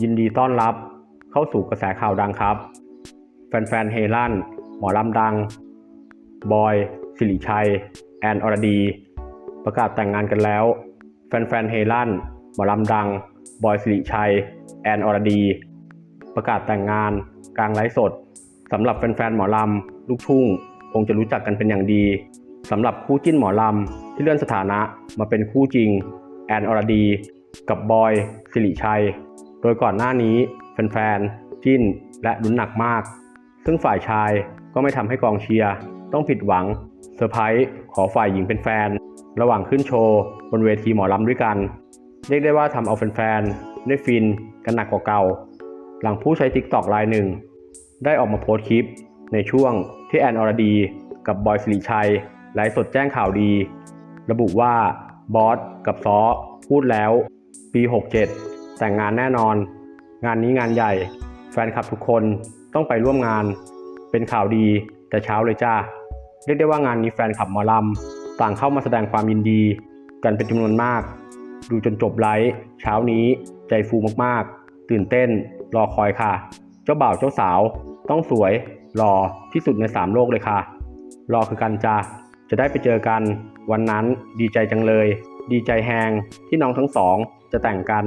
ยินดีต้อนรับเข้าสู่กระแสข่าวดังครับ แฟนๆเฮลั่น หมอลำดัง บอย สิริชัย แอนอรดี ประกาศแต่งงานกันแล้ว แฟนๆเฮลั่น หมอลำดัง บอยสิริชัย แอนอรดี ประกาศแต่งงาน กลางไลฟ์สดสำหรับแฟนๆหมอลำ ลูกทุ่ง คงจะรู้จักกันเป็นอย่างดีสำหรับคู่จิ้นหมอลำ ที่เลื่อนสถานะมาเป็นคู่จริง แอนอรดี กับบอยสิริชัย โดยก่อนหน้านี้แฟนๆจิ้นและลุ้นหนักมาก ซึ่งฝ่ายชายก็ไม่ทำให้กองเชียร์ต้องผิดหวังเซอร์ไพรส์ขอฝ่ายหญิงเป็นแฟน ระหว่างขึ้นโชว์บนเวทีหมอลำด้วยกัน เรียกได้ว่าทำเอาแฟนๆได้ฟินกันหนักกว่าเก่า หลังผู้ใช้ TikTok รายหนึ่ง ได้ออกมาโพสต์คลิป ในช่วงที่แอนอรดี กับบอยสิริชัยไลฟ์สดแจ้งข่าวดี ระบุว่าบอสกับซอพูดแล้ว ปี 67 แต่งงานแน่นอน งานนี้งานใหญ่ แฟนคลับทุกคนต้องไปร่วมงาน เป็นข่าวดีแต่เช้าเลยจ้าเรียกได้ว่างานนี้แฟนคลับหมอลำต่างเข้ามาแสดงความยินดี กันเป็นจำนวนมาก ดูจนจบไลฟ์เช้านี้ใจฟูมากๆ ตื่นเต้น รอคอยค่ะ เจ้าบ่าวเจ้าสาว ต้องสวยหล่อที่สุดในสามโลกเลยค่ะ รอคือกันจ้าจะได้ไปเจอกันวันนั้นดีใจจังเลย ดีใจแฮงที่น้องทั้งสองจะแต่งกัน